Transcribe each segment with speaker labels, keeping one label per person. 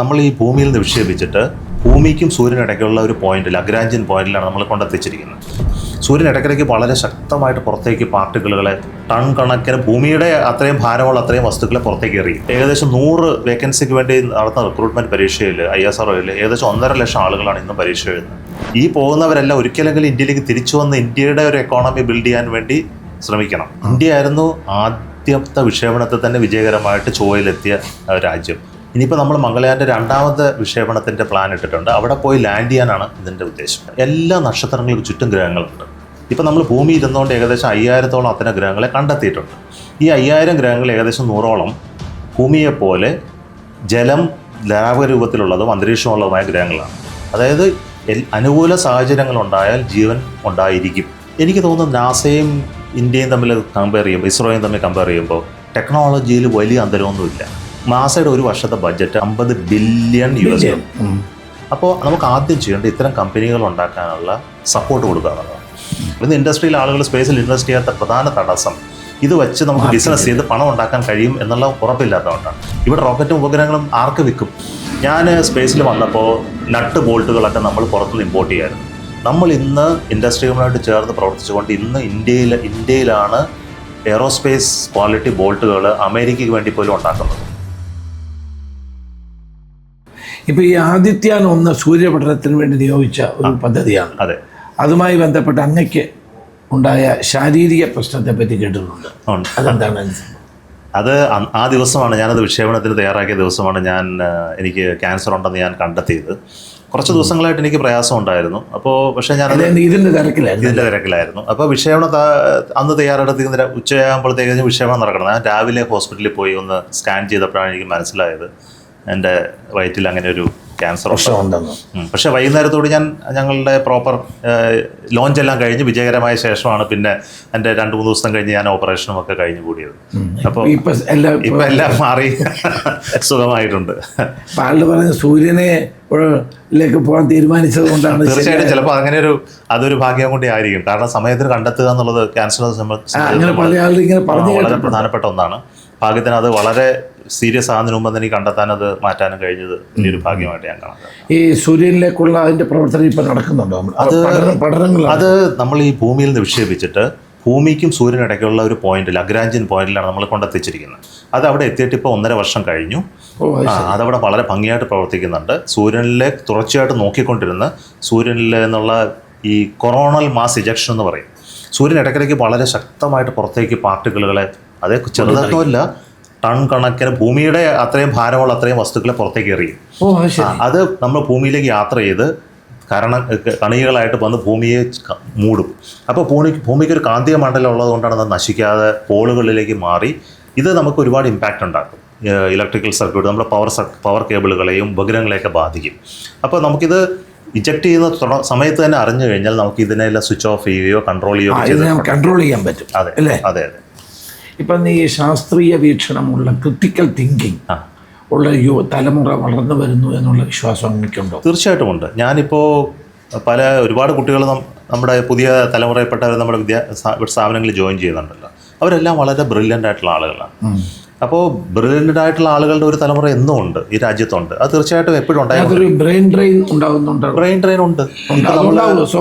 Speaker 1: നമ്മൾ ഈ ഭൂമിയിൽ നിന്ന് വിക്ഷേപിച്ചിട്ട് ഭൂമിക്കും സൂര്യനിടയ്ക്കുള്ള ഒരു പോയിന്റിൽ അഗ്രാഞ്ചൻ പോയിന്റിലാണ് നമ്മൾ കൊണ്ടെത്തിച്ചിരിക്കുന്നത്. സൂര്യൻ ഇടയ്ക്കിടയ്ക്ക് വളരെ ശക്തമായിട്ട് പുറത്തേക്ക് പാർട്ടിക്കിളുകളെ ടൺ കണക്കിന് ഭൂമിയുടെ അത്രയും ഭാരമുള്ള അത്രയും വസ്തുക്കളെ പുറത്തേക്ക് എറിയും ഏകദേശം നൂറ് വേക്കൻസിക്ക് വേണ്ടി നടന്ന റിക്രൂട്ട്മെന്റ് പരീക്ഷയിൽ ഐ എസ് ആർ ഏകദേശം ഒന്നര ലക്ഷം ആളുകളാണ് ഇന്നും പരീക്ഷ എഴുതുന്നത്. ഈ പോകുന്നവരെല്ലാം ഒരിക്കലെങ്കിലും ഇന്ത്യയിലേക്ക് തിരിച്ചു വന്ന് ഇന്ത്യയുടെ ഒരു എക്കോണമി ബിൽഡ് ചെയ്യാൻ വേണ്ടി ശ്രമിക്കണം. ഇന്ത്യ ആയിരുന്നു ആദ്യത്തെ വിക്ഷേപണത്തിൽ തന്നെ വിജയകരമായിട്ട് ചൊവ്വയിലെത്തിയ രാജ്യം. ഇനിയിപ്പോൾ നമ്മൾ മംഗളയാന്റെ രണ്ടാമത്തെ വിക്ഷേപണത്തിന്റെ പ്ലാൻ ഇട്ടിട്ടുണ്ട്. അവിടെ പോയി ലാൻഡ് ചെയ്യാനാണ് ഇതിന്റെ ഉദ്ദേശം. എല്ലാ നക്ഷത്രങ്ങൾക്കും ചുറ്റും ഗ്രഹങ്ങളുണ്ട്. ഇപ്പം നമ്മൾ ഭൂമി ഇരുന്നുകൊണ്ട് ഏകദേശം അയ്യായിരത്തോളം അത്തരം ഗ്രഹങ്ങളെ കണ്ടെത്തിയിട്ടുണ്ട്. ഈ അയ്യായിരം ഗ്രഹങ്ങൾ ഏകദേശം നൂറോളം ഭൂമിയെപ്പോലെ ജലം ലാവരൂപത്തിലുള്ളതും അന്തരീക്ഷമുള്ളതുമായ ഗ്രഹങ്ങളാണ്. അതായത് അനുകൂല സാഹചര്യങ്ങൾ ഉണ്ടായാൽ ജീവൻ ഉണ്ടായിരിക്കും. എനിക്ക് തോന്നുന്നു നാസയും ഇന്ത്യയും തമ്മിൽ കമ്പയർ ചെയ്യുമ്പോൾ ഇസ്രോയും തമ്മിൽ കമ്പയർ ചെയ്യുമ്പോൾ ടെക്നോളജിയിൽ വലിയ അന്തരമൊന്നുമില്ല. നാസയുടെ ഒരു വർഷത്തെ ബഡ്ജറ്റ് അമ്പത് ബില്യൺ യു എസ് അപ്പോൾ നമുക്ക് ആദ്യം ചെയ്യേണ്ടത് ഇത്തരം കമ്പനികൾ ഉണ്ടാക്കാനുള്ള സപ്പോർട്ട് കൊടുക്കുക എന്നുള്ളതാണ് ഇന്ന് ഇൻഡസ്ട്രിയിൽ ആളുകൾ സ്പേസിൽ ഇൻവെസ്റ്റ് ചെയ്യാത്ത പ്രധാന തടസ്സം ഇത് വെച്ച് നമുക്ക് ബിസിനസ് ചെയ്ത് പണം ഉണ്ടാക്കാൻ കഴിയും എന്നുള്ള ഉറപ്പില്ലാത്തതുകൊണ്ടാണ്. ഇവിടെ റോക്കറ്റും ഉപഗ്രഹങ്ങളും ആർക്ക് വിൽക്കും? ഞാൻ സ്പേസിൽ വന്നപ്പോൾ നട്ട് ബോൾട്ടുകളൊക്കെ നമ്മൾ പുറത്തുനിന്ന് ഇമ്പോർട്ട് ചെയ്യായിരുന്നു. നമ്മൾ ഇന്ന് ഇൻഡസ്ട്രികളുമായിട്ട് ചേർന്ന് പ്രവർത്തിച്ചുകൊണ്ട് ഇന്ന് ഇന്ത്യയിൽ ഇന്ത്യയിലാണ് എയറോസ്പേസ് ക്വാളിറ്റി ബോൾട്ടുകൾ അമേരിക്കയ്ക്ക് വേണ്ടി പോലും ഉണ്ടാക്കുന്നത്.
Speaker 2: ഇപ്പൊ ഈ ആദിത്യാൻ ഒന്ന് സൂര്യപഠനത്തിന് വേണ്ടി നിയോഗിച്ച ഒരു പദ്ധതിയാണ്.
Speaker 1: അതെ.
Speaker 2: അതുമായി ബന്ധപ്പെട്ട അങ്ങയ്ക്ക് ഉണ്ടായ ശാരീരിക പ്രശ്നത്തെ പറ്റി കേട്ടിട്ടുണ്ട്. അതെന്താണ്? അതിന്
Speaker 1: അത് ആ ദിവസമാണ് ഞാനത് വിക്ഷേപണത്തിന് തയ്യാറാക്കിയ ദിവസമാണ് ഞാൻ എനിക്ക് ക്യാൻസർ ഉണ്ടെന്ന് ഞാൻ കണ്ടെത്തിയത്. കുറച്ച് ദിവസങ്ങളായിട്ട് എനിക്ക് പ്രയാസം ഉണ്ടായിരുന്നു. അപ്പോൾ പക്ഷേ
Speaker 2: ഞാൻ ഇതിന്റെ തിരക്കിലായിരുന്നു?
Speaker 1: ഇതിന്റെ തിരക്കിലായിരുന്നു. അപ്പോൾ വിക്ഷേപണം ത- അന്ന് തയ്യാറെടുത്തിരിക്കുന്ന ഉച്ചയാകുമ്പോഴത്തേക്കും വിക്ഷേപണം നടക്കണം. ഞാൻ രാവിലെ ഹോസ്പിറ്റലിൽ പോയി ഒന്ന് സ്കാൻ ചെയ്തപ്പോഴാണ് എനിക്ക് മനസ്സിലായത്. എന്റെ വയറ്റിൽ അങ്ങനെ ഒരു ക്യാൻസർ ഉണ്ട്?
Speaker 2: പ്രശ്നമുണ്ടെന്ന്.
Speaker 1: ഉം. പക്ഷേ വൈകുന്നേരത്തോട് ഞാൻ ഞങ്ങളുടെ പ്രോപ്പർ ലോഞ്ച് എല്ലാം കഴിഞ്ഞ് വിജയകരമായ ശേഷമാണ് പിന്നെ എന്റെ രണ്ട് മൂന്ന് ദിവസം കഴിഞ്ഞ് ഞാൻ ഓപ്പറേഷനും ഒക്കെ കഴിഞ്ഞ് കൂടിയത്. അപ്പോൾ
Speaker 2: ഇപ്പൊ എല്ലാം
Speaker 1: മാറി. സുഖമായിട്ടുണ്ട്.
Speaker 2: പറഞ്ഞ സൂര്യനെ ലേക്ക് പോകാൻ തീരുമാനിച്ചത് കൊണ്ടാണ്
Speaker 1: തീർച്ചയായിട്ടും ചിലപ്പോൾ അങ്ങനെ ഒരു അതൊരു ഭാഗ്യം കൊണ്ടേ ആയിരിക്കും. കാരണം സമയത്തിന് കണ്ടെത്തുക എന്നുള്ളത്
Speaker 2: ക്യാൻസർ
Speaker 1: വളരെ പ്രധാനപ്പെട്ട ഒന്നാണ്. ഭാഗ്യത്തിന് അത് വളരെ സീരിയസ് ആകുന്നതിന് മുമ്പ് തന്നെ എനിക്ക് കണ്ടെത്താൻ അത് മാറ്റാനും കഴിഞ്ഞത് വലിയൊരു ഭാഗ്യമായിട്ട് ഞാൻ കാണാം
Speaker 2: ഈ സൂര്യനിലേക്കുള്ള അതിന്റെ പ്രവർത്തനം ഇപ്പൊ നടക്കുന്നുണ്ടോ? അത് പഠനങ്ങൾ
Speaker 1: അത് നമ്മൾ ഈ ഭൂമിയിൽ നിന്ന് വിക്ഷേപിച്ചിട്ട് ഭൂമിക്കും സൂര്യനിടയ്ക്കുള്ള ഒരു പോയിന്റ് ലഗ്രാഞ്ചിയൻ പോയിന്റിലാണ് നമ്മൾ കൊണ്ടെത്തിച്ചിരിക്കുന്നത്. അത് അവിടെ എത്തിയിട്ട് ഇപ്പോൾ ഒന്നര വർഷം കഴിഞ്ഞു. അതവിടെ വളരെ ഭംഗിയായിട്ട് പ്രവർത്തിക്കുന്നുണ്ട്. സൂര്യനിലെ തുടർച്ചയായിട്ട് നോക്കിക്കൊണ്ടിരുന്ന സൂര്യനിൽ നിന്നുള്ള ഈ കൊറോണൽ മാസ് ഇജക്ഷൻ എന്ന് പറയും. സൂര്യൻ ഇടയ്ക്കിടയ്ക്ക് വളരെ ശക്തമായിട്ട് പുറത്തേക്ക് പാർട്ടിക്കിളുകളെ അതേ ചെറുതൊന്നുമില്ല ടൺ കണക്കിന് ഭൂമിയുടെ അത്രയും ഭാരമുള്ള അത്രയും വസ്തുക്കളെ പുറത്തേക്ക് എറിയും.
Speaker 2: അത്
Speaker 1: നമ്മൾ ഭൂമിയിലേക്ക് യാത്ര ചെയ്ത് കാരണം കണികകളായിട്ട് വന്ന് ഭൂമിയെ മൂടും. അപ്പോൾ ഭൂമി ഭൂമിക്ക് ഒരു കാന്തിക മണ്ഡലം ഉള്ളതുകൊണ്ടാണ് അത് നശിക്കാതെ പോളുകളിലേക്ക് മാറി ഇത് നമുക്ക് ഒരുപാട് ഇമ്പാക്റ്റ് ഉണ്ടാക്കും. ഇലക്ട്രിക്കൽ സർക്യൂട്ട് നമ്മുടെ പവർ പവർ കേബിളുകളെയും ഉപഗ്രഹങ്ങളെയൊക്കെ ബാധിക്കും. അപ്പോൾ നമുക്കിത് ഇജക്ട് ചെയ്യുന്ന തുട- സമയത്ത് തന്നെ അറിഞ്ഞു കഴിഞ്ഞാൽ നമുക്ക് ഇതിനെല്ലാം സ്വിച്ച് ഓഫ് ചെയ്യുകയോ കൺട്രോൾ ചെയ്യുകയോ
Speaker 2: കൺട്രോൾ ചെയ്യാൻ പറ്റും.
Speaker 1: അതെ അതെ അതെ.
Speaker 2: ഇപ്പം ഈ ശാസ്ത്രീയ വീക്ഷണമുള്ള ക്രിട്ടിക്കൽ തിങ്കിങ് ഉള്ള യു തലമുറ വളർന്നു വരുന്നു എന്നുള്ള വിശ്വാസം എനിക്കുണ്ടോ?
Speaker 1: തീർച്ചയായിട്ടും ഉണ്ട്. ഞാനിപ്പോൾ പല ഒരുപാട് കുട്ടികൾ നമ്മുടെ പുതിയ തലമുറയിൽപ്പെട്ടവർ നമ്മുടെ വിദ്യാ സ്ഥാ- സ്ഥാപനങ്ങളിൽ ജോയിൻ ചെയ്യുന്നുണ്ടല്ലോ അവരെല്ലാം വളരെ ബ്രില്യന്റ് ആയിട്ടുള്ള ആളുകളാണ്. അപ്പോൾ ബ്രില്യന്റ് ആയിട്ടുള്ള ആളുകളുടെ ഒരു തലമുറ എന്നും ഉണ്ട് ഈ രാജ്യത്തുണ്ട്. അത് തീർച്ചയായിട്ടും എപ്പോഴും ഉണ്ടായിരുന്നു
Speaker 2: ബ്രെയിൻ ഡ്രെയിൻ ഉണ്ടാകുന്നുണ്ട്
Speaker 1: ബ്രെയിൻ ഡ്രെയിൻ ഉണ്ട്.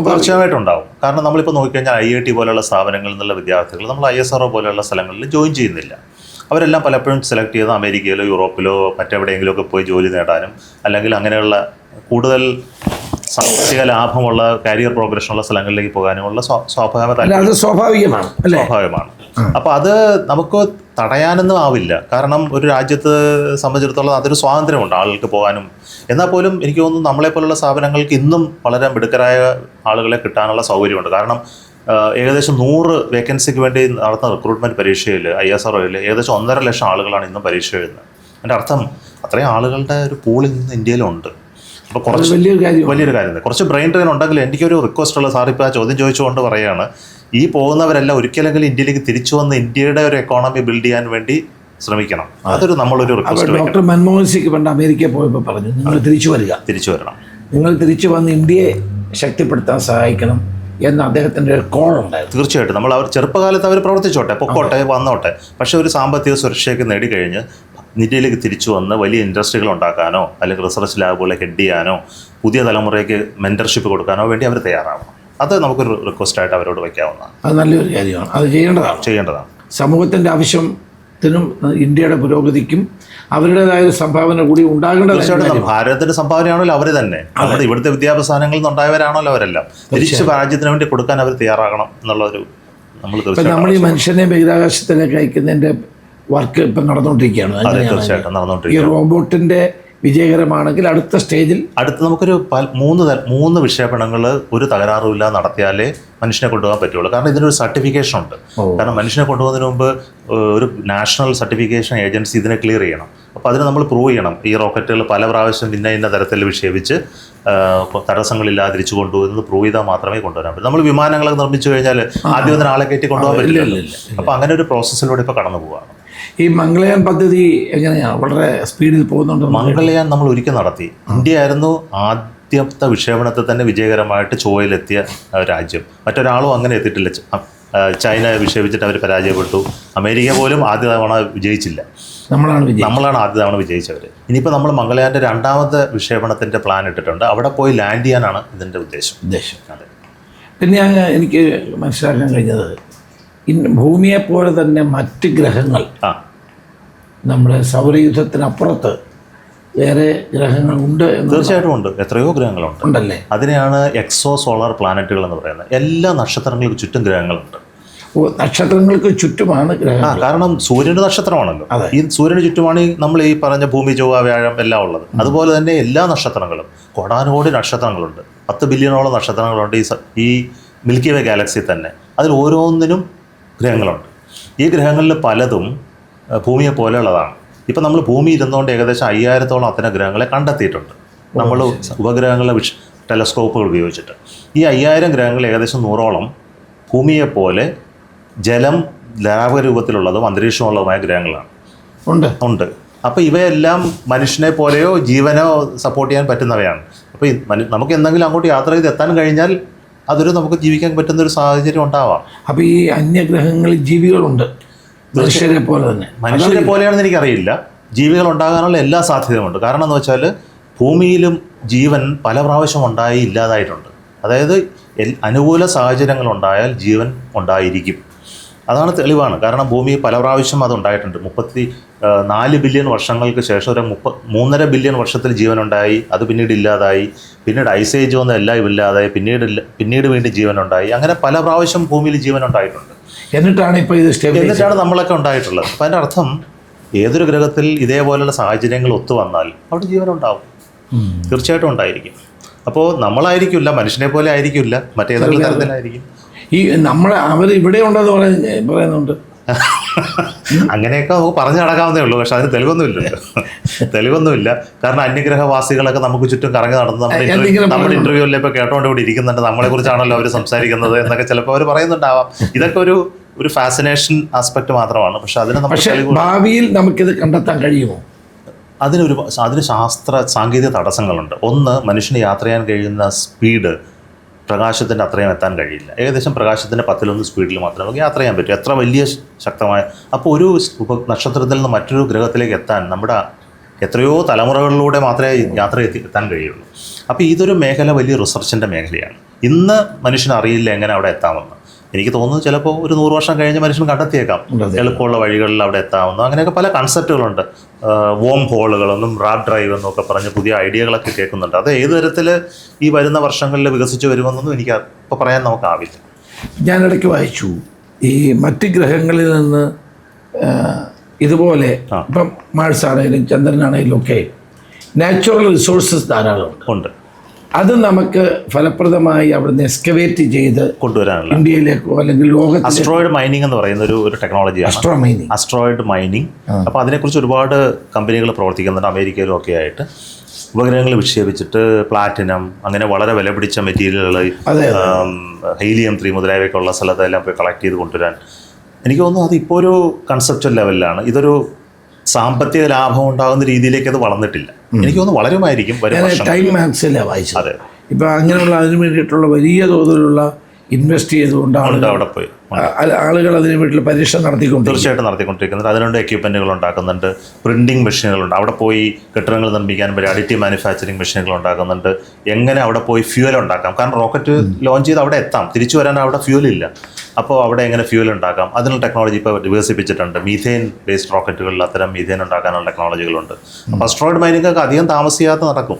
Speaker 1: തീർച്ചയായിട്ടും ഉണ്ടാവും. കാരണം നമ്മളിപ്പോൾ നോക്കിക്കഴിഞ്ഞാൽ ഐ ഐ ടി പോലെയുള്ള സ്ഥാപനങ്ങളിൽ നിന്നുള്ള വിദ്യാർത്ഥികൾ നമ്മൾ ഐ എസ് ആർ പോലെയുള്ള സ്ഥലങ്ങളിൽ ജോയിൻ ചെയ്യുന്നില്ല. അവരെല്ലാം പലപ്പോഴും സെലക്ട് ചെയ്ത് അമേരിക്കയിലോ യൂറോപ്പിലോ മറ്റെവിടെയെങ്കിലുമൊക്കെ പോയി ജോലി നേടാനും അല്ലെങ്കിൽ അങ്ങനെയുള്ള കൂടുതൽ സാമ്പത്തിക ലാഭമുള്ള കരിയർ പ്രോഗ്രഷനുള്ള സ്ഥലങ്ങളിലേക്ക് പോകാനുമുള്ള സ്വാ- സ്വാഭാവിക
Speaker 2: സ്വാഭാവികമാണ്
Speaker 1: സ്വാഭാവികമാണ്. അപ്പൊ അത് നമുക്ക് തടയാനൊന്നും ആവില്ല. കാരണം ഒരു രാജ്യത്ത് സംബന്ധിച്ചിടത്തോളം അതൊരു സ്വാതന്ത്ര്യമുണ്ട് ആളുകൾക്ക് പോകാനും. എന്നാൽ പോലും എനിക്ക് തോന്നുന്നു നമ്മളെപ്പോലുള്ള സ്ഥാപനങ്ങൾക്ക് ഇന്നും വളരെ മിടുക്കരായ ആളുകളെ കിട്ടാനുള്ള സൗകര്യമുണ്ട്. കാരണം ഏകദേശം നൂറ് വേക്കൻസിക്ക് വേണ്ടി നടത്തുന്ന റിക്രൂട്ട്മെന്റ് പരീക്ഷയിൽ ഐ എസ് ആർ ഏകദേശം ഒന്നര ലക്ഷം ആളുകളാണ് ഇന്നും പരീക്ഷ എഴുതുന്നത്. അതിന്റെ അർത്ഥം അത്രയും ആളുകളുടെ ഒരു പൂളിൽ നിന്ന് ഇന്ത്യയിലുണ്ട്. അപ്പോൾ കുറച്ച്
Speaker 2: വലിയൊരു കാര്യം
Speaker 1: വലിയൊരു കാര്യം കുറച്ച് ബ്രെയിൻ ട്രെയിൻ ഉണ്ടെങ്കിൽ എനിക്കൊരു റിക്വസ്റ്റ് ഉള്ള സാർ ഇപ്പോൾ ആ ചോദ്യം ചോദിച്ചുകൊണ്ട് പറയുകയാണ്. ഈ പോകുന്നവരെല്ലാം ഒരിക്കലെങ്കിലും ഇന്ത്യയിലേക്ക് തിരിച്ചു വന്ന് ഇന്ത്യയുടെ ഒരു എക്കോണമി ബിൽഡ് ചെയ്യാൻ വേണ്ടി ശ്രമിക്കണം. അതൊരു നമ്മളൊരു റിക്വസ്റ്റ്
Speaker 2: ഡോക്ടർ മൻമോഹൻ സിംഗ് പണ്ട് അമേരിക്കയിൽ പോയപ്പോൾ പറഞ്ഞു നിങ്ങൾ തിരിച്ചു വരിക.
Speaker 1: തിരിച്ചു വരണം.
Speaker 2: നിങ്ങൾ തിരിച്ചു വന്ന് ഇന്ത്യയെ ശക്തിപ്പെടുത്താൻ സഹായിക്കണം എന്ന് അദ്ദേഹത്തിന്റെ ഒരു കോൾ ഉണ്ടായിരുന്നു.
Speaker 1: തീർച്ചയായിട്ടും. നമ്മൾ അവർ ചെറുപ്പകാലത്ത് അവർ പ്രവർത്തിച്ചോട്ടെ പൊക്കോട്ടെ വന്നോട്ടെ. പക്ഷേ ഒരു സാമ്പത്തിക സുരക്ഷയൊക്കെ നേടിക്കഴിഞ്ഞ് ഇന്ത്യയിലേക്ക് തിരിച്ചു വന്ന് വലിയ ഇൻഡസ്ട്രികൾ ഉണ്ടാക്കാനോ അല്ലെങ്കിൽ റിസർച്ച് ലാബുകളെ ഹെഡ് ചെയ്യാനോ പുതിയ തലമുറയ്ക്ക് മെന്റർഷിപ്പ് കൊടുക്കാനോ വേണ്ടി അവർ തയ്യാറാവണം. അത് നമുക്കൊരു റിക്വസ്റ്റായിട്ട് അവരോട് വയ്ക്കാവുന്നതാണ്.
Speaker 2: അത് നല്ലൊരു കാര്യമാണ്. അത് ചെയ്യേണ്ടതാണ്.
Speaker 1: ചെയ്യേണ്ടതാണ്.
Speaker 2: സമൂഹത്തിന്റെ ആവശ്യത്തിനും ഇന്ത്യയുടെ പുരോഗതിക്കും അവരുടേതായ ഒരു സംഭാവന കൂടി ഉണ്ടാകേണ്ടത്
Speaker 1: ഭാരതത്തിന്റെ സംഭാവനയാണല്ലോ അവർ തന്നെ. നമ്മുടെ ഇവിടുത്തെ വിദ്യാഭ്യാസങ്ങളിൽ നിന്നുണ്ടായവരാണല്ലോ അവരെല്ലാം. തിരിച്ച് രാജ്യത്തിന് വേണ്ടി കൊടുക്കാൻ അവർ തയ്യാറാകണം എന്നുള്ളൊരു നമ്മൾ
Speaker 2: നമ്മൾ ഈ മനുഷ്യനെ ബഹിരാകാശത്തിലേക്ക് അയക്കുന്നതിന്റെ വർക്ക് ഇപ്പം നടന്നുകൊണ്ടിരിക്കുകയാണ്.
Speaker 1: അതെ തീർച്ചയായിട്ടും
Speaker 2: ഈ റോബോട്ടിന്റെ വിജയകരമാണെങ്കിൽ അടുത്ത സ്റ്റേജിൽ
Speaker 1: അടുത്ത് നമുക്കൊരു പല- മൂന്ന് തര- മൂന്ന് വിക്ഷേപണങ്ങൾ ഒരു തകരാറുമില്ല നടത്തിയാലേ മനുഷ്യനെ കൊണ്ടുപോകാൻ പറ്റുള്ളൂ. കാരണം ഇതിനൊരു സർട്ടിഫിക്കേഷൻ ഉണ്ട് കാരണം മനുഷ്യനെ കൊണ്ടുപോകുന്നതിന് മുമ്പ് ഏഹ്, ഒരു നാഷണൽ സർട്ടിഫിക്കേഷൻ ഏജൻസി ഇതിനെ ക്ലിയർ ചെയ്യണം. അപ്പോൾ അതിന് നമ്മൾ പ്രൂവ് ചെയ്യണം. ഈ റോക്കറ്റുകൾ പല പ്രാവശ്യം ഇന്ന ഇന്ന തരത്തിൽ വിക്ഷേപിച്ച് ഏഹ്, ഇപ്പൊ തടസ്സങ്ങളില്ലാതെ തിരിച്ചു കൊണ്ടുപോകുന്നത് പ്രൂവ് ചെയ്താൽ മാത്രമേ കൊണ്ടുവരാൻ പറ്റൂ. നമ്മൾ വിമാനങ്ങളൊക്കെ നിർമ്മിച്ചു കഴിഞ്ഞാൽ ആദ്യം ഒന്നും ആളെ കയറ്റി കൊണ്ടുപോകാൻ പറ്റില്ല അപ്പോൾ അങ്ങനെ ഒരു പ്രോസസ്സിലൂടെ ഇപ്പോൾ കടന്നു പോവുകയാണ്
Speaker 2: ഈ മംഗളയാൻ പദ്ധതി എങ്ങനെയാണ് വളരെ സ്പീഡിൽ പോകുന്നുണ്ട്?
Speaker 1: മംഗളയാൻ നമ്മൾ ഒരിക്കൽ നടത്തി. ഇന്ത്യ ആയിരുന്നു ആദ്യത്തെ വിക്ഷേപണത്തിൽ തന്നെ വിജയകരമായിട്ട് ചൊവ്വയിലെത്തിയ രാജ്യം. മറ്റൊരാളും അങ്ങനെ എത്തിയിട്ടില്ല. ചൈന വിക്ഷേപിച്ചിട്ട് അവർ പരാജയപ്പെട്ടു. അമേരിക്ക പോലും ആദ്യ തവണ വിജയിച്ചില്ല.
Speaker 2: നമ്മളാണ്
Speaker 1: നമ്മളാണ് ആദ്യ തവണ വിജയിച്ചവർ ഇനിയിപ്പോൾ നമ്മൾ മംഗളയാന്റെ രണ്ടാമത്തെ വിക്ഷേപണത്തിന്റെ പ്ലാൻ ഇട്ടിട്ടുണ്ട്. അവിടെ പോയി ലാൻഡ് ചെയ്യാനാണ് ഇതിന്റെ ഉദ്ദേശം.
Speaker 2: ഉദ്ദേശം.
Speaker 1: അതെ.
Speaker 2: പിന്നെ എനിക്ക് മനസ്സിലാക്കാൻ കഴിഞ്ഞത് ഭൂമിയെപ്പോലെ തന്നെ മറ്റ് ഗ്രഹങ്ങൾ നമ്മുടെ സൗരയുദ്ധത്തിനപ്പുറത്ത് വേറെ ഗ്രഹങ്ങൾ ഉണ്ട്
Speaker 1: തീർച്ചയായിട്ടും ഉണ്ട്. എത്രയോ ഗ്രഹങ്ങളുണ്ട്.
Speaker 2: ഉണ്ടല്ലേ?
Speaker 1: അതിനെയാണ് എക്സോ സോളാർ പ്ലാനറ്റുകൾ എന്ന് പറയുന്നത്. എല്ലാ നക്ഷത്രങ്ങൾക്ക് ചുറ്റും ഗ്രഹങ്ങളുണ്ട്.
Speaker 2: നക്ഷത്രങ്ങൾക്ക് ചുറ്റുമാണ് ഗ്രഹങ്ങൾ.
Speaker 1: കാരണം സൂര്യന്റെ നക്ഷത്രമാണല്ലോ. ഈ സൂര്യന് ചുറ്റുമാണ് ഈ നമ്മൾ ഈ പറഞ്ഞ ഭൂമി ചൊവ്വ വ്യാഴം എല്ലാം ഉള്ളത്. അതുപോലെ തന്നെ എല്ലാ നക്ഷത്രങ്ങളും. കോടാനുകോടി നക്ഷത്രങ്ങളുണ്ട്. പത്ത് ബില്യണോളം നക്ഷത്രങ്ങളുണ്ട് ഈ ഈ മിൽക്കി വേ ഗാലക്സി തന്നെ. അതിൽ ഓരോന്നിനും ഗ്രഹങ്ങളുണ്ട്. ഈ ഗ്രഹങ്ങളിൽ പലതും ഭൂമിയെ പോലെയുള്ളതാണ്. ഇപ്പം നമ്മൾ ഭൂമി ഇരുന്നുകൊണ്ട് ഏകദേശം അയ്യായിരത്തോളം അത്തരം ഗ്രഹങ്ങളെ കണ്ടെത്തിയിട്ടുണ്ട്. നമ്മൾ ഉപഗ്രഹങ്ങളെ വിഷ ടെലസ്കോപ്പുകൾ ഉപയോഗിച്ചിട്ട്. ഈ അയ്യായിരം ഗ്രഹങ്ങൾ ഏകദേശം നൂറോളം ഭൂമിയെ പോലെ ജലം ലാവരൂപത്തിലുള്ളതും അന്തരീക്ഷമുള്ളതുമായ ഗ്രഹങ്ങളാണ്.
Speaker 2: ഉണ്ട്.
Speaker 1: ഉണ്ട്. അപ്പോൾ ഇവയെല്ലാം മനുഷ്യനെ പോലെയോ ജീവനോ സപ്പോർട്ട് ചെയ്യാൻ പറ്റുന്നവയാണ്. അപ്പോൾ നമുക്ക് എന്തെങ്കിലും അങ്ങോട്ട് യാത്ര ചെയ്ത് എത്താൻ കഴിഞ്ഞാൽ അതൊരു നമുക്ക് ജീവിക്കാൻ പറ്റുന്ന ഒരു സാഹചര്യം ഉണ്ടാവാം.
Speaker 2: അപ്പോൾ ഈ അന്യഗ്രഹങ്ങളിൽ ജീവികളുണ്ട്. മനുഷ്യരെ പോലെ തന്നെ.
Speaker 1: മനുഷ്യരെ പോലെയാണെന്ന് എനിക്കറിയില്ല. ജീവികൾ ഉണ്ടാകാനുള്ള എല്ലാ സാധ്യതയുമുണ്ട് കാരണം എന്ന് വെച്ചാൽ ഭൂമിയിലും ജീവൻ പല പ്രാവശ്യം ഉണ്ടായി ഇല്ലാതായിട്ടുണ്ട്. അതായത് അനുകൂല സാഹചര്യങ്ങൾ ഉണ്ടായാൽ ജീവൻ ഉണ്ടായിരിക്കും. അതാണ് തെളിവാണ്. കാരണം ഭൂമി പല പ്രാവശ്യം അതുണ്ടായിട്ടുണ്ട് മുപ്പത്തി നാല് ബില്യൺ വർഷങ്ങൾക്ക് ശേഷം ഒരു മുപ്പ മൂന്നര ബില്യൺ വർഷത്തിൽ ജീവനുണ്ടായി അത് പിന്നീട് ഇല്ലാതായി. പിന്നീട് ഐസേജ് വന്ന് എല്ലാം ഇല്ലാതായി. പിന്നീട് പിന്നീട് വീണ്ടും ജീവനുണ്ടായി. അങ്ങനെ പല പ്രാവശ്യം ഭൂമിയിൽ ജീവൻ ഉണ്ടായിട്ടുണ്ട്
Speaker 2: എന്നിട്ടാണ് ഇപ്പോൾ ഇത്
Speaker 1: എന്നിട്ടാണ് നമ്മളൊക്കെ ഉണ്ടായിട്ടുള്ളത്. അപ്പം അതിന്റെ അർത്ഥം ഏതൊരു ഗ്രഹത്തിൽ ഇതേപോലെയുള്ള സാഹചര്യങ്ങൾ ഒത്തു വന്നാൽ അവിടെ ജീവൻ ഉണ്ടാവും തീർച്ചയായിട്ടും ഉണ്ടായിരിക്കും. അപ്പോൾ നമ്മളായിരിക്കില്ല മനുഷ്യനെ പോലെ ആയിരിക്കില്ല മറ്റേതെങ്കിലും തരത്തിലായിരിക്കും.
Speaker 2: ഈ നമ്മളെ അവർ ഇവിടെ ഉണ്ടെന്ന് പറയുന്ന പറയുന്നുണ്ട്.
Speaker 1: അങ്ങനെയൊക്കെ നമുക്ക് പറഞ്ഞു നടക്കാവുന്നേ ഉള്ളൂ പക്ഷെ അതിന് തെളിവൊന്നുമില്ല. തെളിവൊന്നുമില്ല. കാരണം അന്യഗ്രഹവാസികളൊക്കെ നമുക്ക് ചുറ്റും കറങ്ങി നടന്ന് നമ്മുടെ നമ്മുടെ? ഇന്റർവ്യൂവിൽ ഇപ്പോൾ കേട്ടോണ്ട് ഇവിടെ ഇരിക്കുന്നുണ്ട്. നമ്മളെ കുറിച്ചാണല്ലോ അവർ സംസാരിക്കുന്നത് എന്നൊക്കെ ചിലപ്പോൾ അവർ പറയുന്നുണ്ടാവാം. ഇതൊക്കെ ഒരു ഒരു ഫാസിനേഷൻ ആസ്പെക്ട് മാത്രമാണ്. പക്ഷെ അതിന്
Speaker 2: പക്ഷെ ഭാവിയിൽ നമുക്കിത് കണ്ടെത്താൻ കഴിയുമോ?
Speaker 1: അതിനൊരു അതിന് ശാസ്ത്ര സാങ്കേതിക തടസ്സങ്ങളുണ്ട്. ഒന്ന് മനുഷ്യന് യാത്ര ചെയ്യാൻ കഴിയുന്ന സ്പീഡ് പ്രകാശത്തിന്റെ അത്രയും എത്താൻ കഴിയില്ല. ഏകദേശം പ്രകാശത്തിന്റെ പത്തിലൊന്ന് സ്പീഡിൽ മാത്രമേ നമുക്ക് യാത്ര ചെയ്യാൻ പറ്റൂ. എത്ര വലിയ ശക്തമായ അപ്പോൾ ഒരു ഉപ നക്ഷത്രത്തിൽ നിന്ന് മറ്റൊരു ഗ്രഹത്തിലേക്ക് എത്താൻ നമ്മുടെ എത്രയോ തലമുറകളിലൂടെ മാത്രമേ യാത്ര എത്തി എത്താൻ കഴിയുള്ളൂ. അപ്പോൾ ഇതൊരു മേഖല വലിയ റിസർച്ചിന്റെ മേഖലയാണ്. ഇന്ന് മനുഷ്യന് അറിയില്ല എങ്ങനെ അവിടെ എത്താമെന്ന്. എനിക്ക് തോന്നുന്നു ചിലപ്പോൾ ഒരു നൂറ് വർഷം കഴിഞ്ഞ് മനുഷ്യൻ കണ്ടെത്തിയേക്കാം.
Speaker 2: കണ്ടെത്തിയേക്കാം.
Speaker 1: എളുപ്പമുള്ള വഴികളിൽ അവിടെ എത്താവുന്നു അങ്ങനെയൊക്കെ പല കൺസെപ്റ്റുകളുണ്ട് വോം ഹോളുകളെന്നും റാഡ് ഡ്രൈവ് എന്നൊക്കെ പറഞ്ഞ് പുതിയ ഐഡിയകളൊക്കെ കേൾക്കുന്നുണ്ട്. അത് ഏത് തരത്തിൽ ഈ വരുന്ന വർഷങ്ങളിൽ വികസിച്ച് വരുമെന്നൊന്നും എനിക്ക് ഇപ്പോൾ പറയാൻ നമുക്കാവില്ല.
Speaker 2: ഞാൻ ഇടയ്ക്ക് വായിച്ചു. ഈ മറ്റ് ഗ്രഹങ്ങളിൽ നിന്ന് ഇതുപോലെ. ഇപ്പം മാഴ്സ് ആണെങ്കിലും ചന്ദ്രനാണെങ്കിലും ഒക്കെ നാച്ചുറൽ റിസോഴ്സസ് ധാരാളം
Speaker 1: ഉണ്ട്.
Speaker 2: അത് നമുക്ക് ഫലപ്രദമായി അവിടുന്ന് എക്സ്കവേറ്റ് ചെയ്ത്
Speaker 1: കൊണ്ടുവരാനുള്ള
Speaker 2: ഇന്ത്യയിലേക്കോ അല്ലെങ്കിൽ ലോകത്തിൽ
Speaker 1: അസ്ട്രോയിഡ് മൈനിങ് എന്ന് പറയുന്ന ഒരു ഒരു technology
Speaker 2: astro mining
Speaker 1: asteroid mining അപ്പോൾ അതിനെക്കുറിച്ച് ഒരുപാട് കമ്പനികൾ പ്രവർത്തിക്കുന്നുണ്ട്. അമേരിക്കയിലും ഒക്കെ ആയിട്ട്. ഉപഗ്രഹങ്ങൾ വിക്ഷേപിച്ചിട്ട് പ്ലാറ്റിനം അങ്ങനെ വളരെ വില പിടിച്ച മെറ്റീരിയലുകൾ ഹീലിയം ത്രീ മുതലായവയൊക്കെ ഉള്ള സ്ഥലത്തെല്ലാം പോയി കളക്ട് ചെയ്ത് കൊണ്ടുവരാൻ. എനിക്ക് തോന്നുന്നു അത് ഇപ്പോൾ ഒരു കൺസെപ്റ്റൽ ലെവലിലാണ് ഇതൊരു സാമ്പത്തിക ലാഭം ഉണ്ടാകുന്ന രീതിയിലേക്ക് അത് വളർന്നിട്ടില്ല. എനിക്ക് തോന്നുന്നു വളരുമായിരിക്കും
Speaker 2: ടൈം മാക്സിലാണ് വായിച്ചത്. ഇപ്പം അങ്ങനെയുള്ള അതിന് വേണ്ടിയിട്ടുള്ള വലിയ തോതിലുള്ള ഇൻവെസ്റ്റ് ചെയ്തുകൊണ്ട് ആളുകൾ
Speaker 1: അവിടെ പോയി.
Speaker 2: ആളുകൾ അതിന് വീട്ടിൽ പരീക്ഷ നടത്തിക്കൊണ്ട്
Speaker 1: തീർച്ചയായിട്ടും നടത്തിക്കൊണ്ടിരിക്കുന്നുണ്ട് അതിനുണ്ട് എക്യുപ്മെന്റുകൾ ഉണ്ടാക്കുന്നുണ്ട്. പ്രിന്റിംഗ് മെഷീനുകളുണ്ട് അവിടെ പോയി കെട്ടിടങ്ങൾ നിർമ്മിക്കാൻ പറ്റും അഡിറ്റീവ് മാനുഫാക്ചറിങ് മെഷീനുകൾ ഉണ്ടാക്കുന്നുണ്ട്. എങ്ങനെ അവിടെ പോയി ഫ്യൂവൽ ഉണ്ടാക്കാം? കാരണം റോക്കറ്റ് ലോഞ്ച് ചെയ്ത് അവിടെ എത്താം. തിരിച്ചു വരാൻ അവിടെ ഫ്യൂവൽ ഇല്ല. അപ്പോൾ അവിടെ എങ്ങനെ ഫ്യൂവൽ ഉണ്ടാക്കാം? അതിനുള്ള ടെക്നോളജി ഇപ്പോൾ വികസിപ്പിച്ചിട്ടുണ്ട് മീഥേൻ ബേസ്ഡ് റോക്കറ്റുകളിൽ അത്തരം മീഥേൻ ഉണ്ടാക്കാനുള്ള ടെക്നോളജികളുണ്ട് അപ്പോൾ അസ്ട്രോയിഡ് മൈനിങ്ങൊക്കെ അധികം താമസിയാതെ നടക്കും.